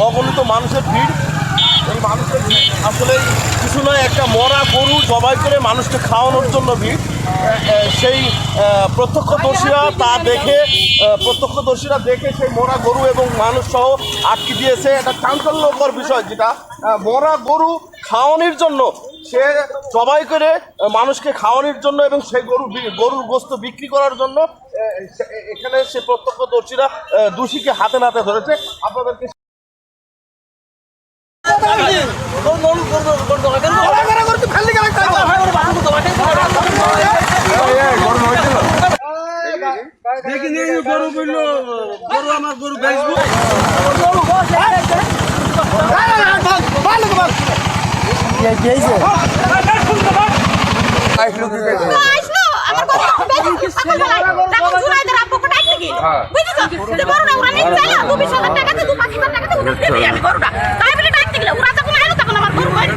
অগণিত মানুষের ভিড়। এই মানুষের ভিড় আসলে কিছু নয় একটা মরা গরু জবাই করে মানুষকে খাওয়ানোর জন্য ভিড়। সেই প্রত্যক্ষদর্শীরা তা দেখে প্রত্যক্ষদর্শীরা দেখে সেই মরা গরু এবং মানুষ সহ আটকে দিয়েছে। এটা চাঞ্চল্যকর বিষয় যেটা মরা গরু খাওয়ানোর জন্য সে জবাই করে মানুষকে খাওয়ানোর জন্য এবং সেই গরু বি- গরুর গোস্ত বিক্রি করার জন্য এখানে সে প্রত্যক্ষদর্শীরা দোষীকে হাতে নাতে ধরেছে। আপনাদেরকে দেখি নি গরু বলল গরু আমার গরু বেচবো আমার কথা বেশি সকালবেলা তখন জুনাইদের আব্বুকে ডাকতে গিয়ে বুঝেছ? যে গরুটা ওরা নিয়ে চাইলো দু বিশ হাজার টাকাতে দু পাঁচ হাজার টাকাতে ওরা দেবে আমি গরুটা। তাই বলে ডাকতে গেলে ওরা যখন আইলো তখন আমার গরু হয়।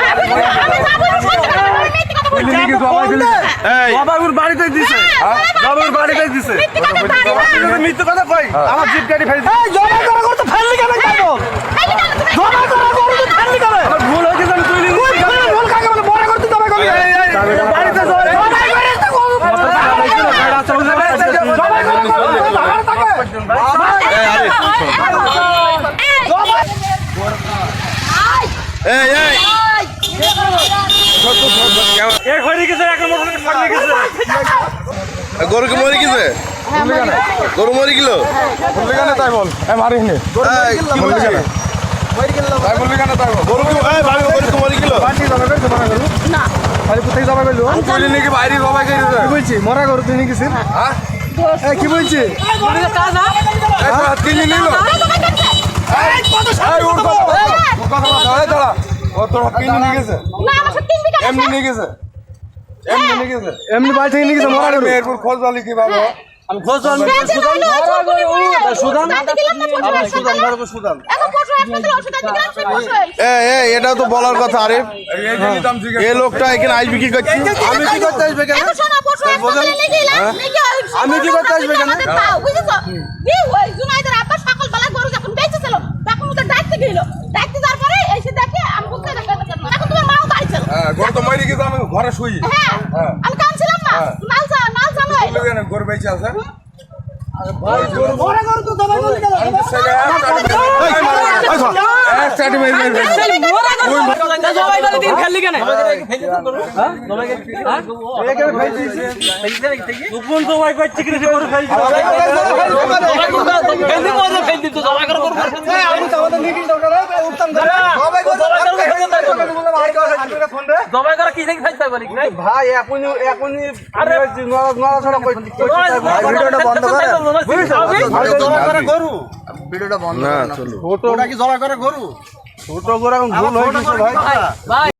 হ্যাঁ, বুঝেছ? আমি যা বলি সত্যি কথা বলি, মিথ্যে কথা বলি না। হ্যাঁ, বাবাগুর বাড়িতে দিছে বাবুর বাড়িতে দিছে মিথ্যে কথা বাড়ি না। মিথ্যে কথা কই আমার জিপ গাড়ি ফেলছে খাইলি কেন তুমি? আমার ভুল হয়েছে আমি তুই বাড়িতে এই এই এক হয়ে গেছে এক নম্বর ফাটলে গেছে গরু কি মরে গেছে? গরু মরে গেল? তাই বল? এ মারিনি গরু কি গরু কি মরে গেল? জমা করু না। কোথায় যাবে বের কইলি নাকি বাইরে বাবা কই কি বলছি? মরা করু তুই নাকি হ্যাঁ। কি বলছি? তিন নিল? দাঁড়া তোর নিয়ে গেছে? এমনি। নিয়ে গেছে। এমনি নিয়ে গেছে। এমনি বাড়ি থেকে নিয়ে গেছে মরা করু এরপর খোঁজ জালি কি বাবা আমি খোঁজ গেল। সুদান। ঘরে সুদান এখন পশু হাসপাতালে ওষুধ আনতে গেলাম, সে পশু এই এই এটাও তো বলার কথা আরে। এই যে দাম ঠিক এই লোকটা এখানে আইস বিক্রি করছে। আমি কি করতে আসবে কেন আমি কি করতে আসবে কেন? আমাদের দাও, বুঝেছ? দিয়ে ওই জুনাইদের আব্বা সকালবেলা গরু যখন বেঁচেছিল, তখন ওদের ডাকতে গেল। ডাকতে যাওয়ার পরে এসে দেখে আমি বলতে দেখে, এখন তোমার মাও বাড়ি ছিল। হ্যাঁ ঘর মারি গেছে আমি ঘরে শুই। হ্যাঁ, হ্যাঁ। আমি কাঁদছিলাম না, হ্যাঁ। নালসা, নালসা নয়। গরু বেঁচে আছে? ভাই এখনই এখনই নড়াচড়া ভিডিওটা বন্ধ করে। গরু। না চলো। ছোট কি করে গরু ছোট গরু এখন ভুল হয়ে গেছে ভাই।